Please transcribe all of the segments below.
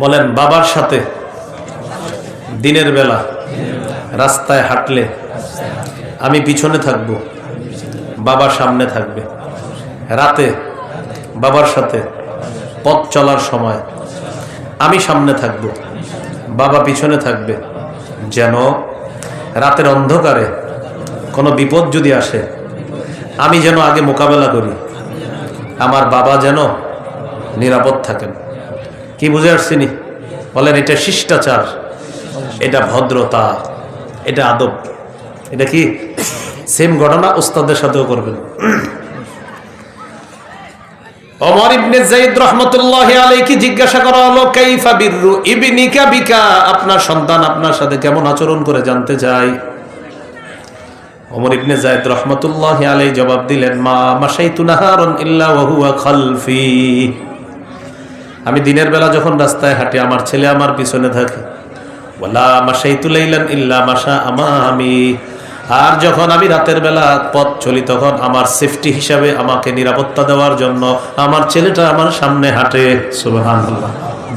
বলেন, বাবার সাথে দিনের বেলা রাস্তায় হাঁটলে আমি পিছনে থাকব, বাবা সামনে থাকবে। রাতে বাবার সাথে পথ চলার সময় আমি সামনে থাকব, বাবা পিছনে থাকবে। যেন রাতের অন্ধকারে কোনো বিপদ যদি আসে, আমি যেন আগে মোকাবেলা করি, আমার বাবা যেন নিরাপদ থাকেন। কি বুঝে আসছিনি বলেন, এটা শিষ্টাচার, এটা ভদ্রতা, এটা আদব। এটা কি সেম ঘটনা ওস্তাদের সাথেও করবেন। জিজ্ঞাসা করা হলো বিকা? আপনার সন্তান আপনার সাথে কেমন আচরণ করে জানতে চাই। জবাব দিলেন, মা মাশাইতু নাহারুন ইল্লা ওয়া হুয়া খালফি। আমি দিনের বেলা যখন রাস্তায় হাঁটি, আমার ছেলে আমার পিছনে থাকে। ওলা ইল্লা আমি আর যখন আমি রাতের বেলা পথ চলি, তখন আমার সেফটি হিসাবে আমাকে নিরাপত্তা দেওয়ার জন্য আমার ছেলেটা আমার সামনে হাঁটে।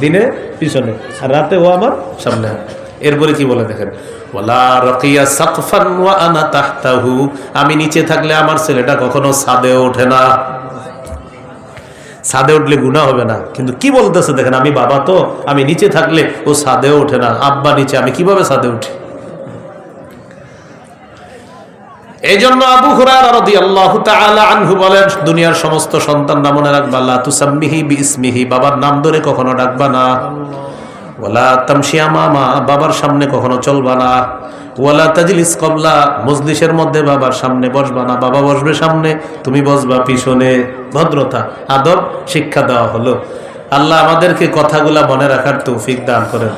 দিনে, পিছনে। আর রাতে ও আমার সামনে হাঁটে। এরপরে কি বলে দেখেন? আমি নিচে থাকলে আমার ছেলেটা কখনো ছাদে ওঠে না। ছাদে উঠলে গুণা হবে না। কিন্তু কি বলতেছে দেখেন, আমি বাবা তো, আমি নিচে থাকলে ও ছাদেও ওঠে না, আব্বা নিচে, আমি কীভাবে ছাদে উঠি? এই জন্য আবু আনহু বলেন, দুনিয়ার সমস্ত সন্তান না মনে রাখবা আল্লাহ তুসাম্মিহি বিসমিহি বাবার নাম ধরে কখনো ডাকবা না। ওলা তামশিয়া মামা, বাবার সামনে কখনো চলবা না। ওয়ালা তাজলিস কবলা, মজলিসের মধ্যে বাবার সামনে বসবা না, বাবা বসবে সামনে, তুমি বসবা পিছনে। ভদ্রতা আদর শিক্ষা দেওয়া হলো। আল্লাহ আমাদেরকে কথাগুলা মনে রাখার তৌফিক দান করেন।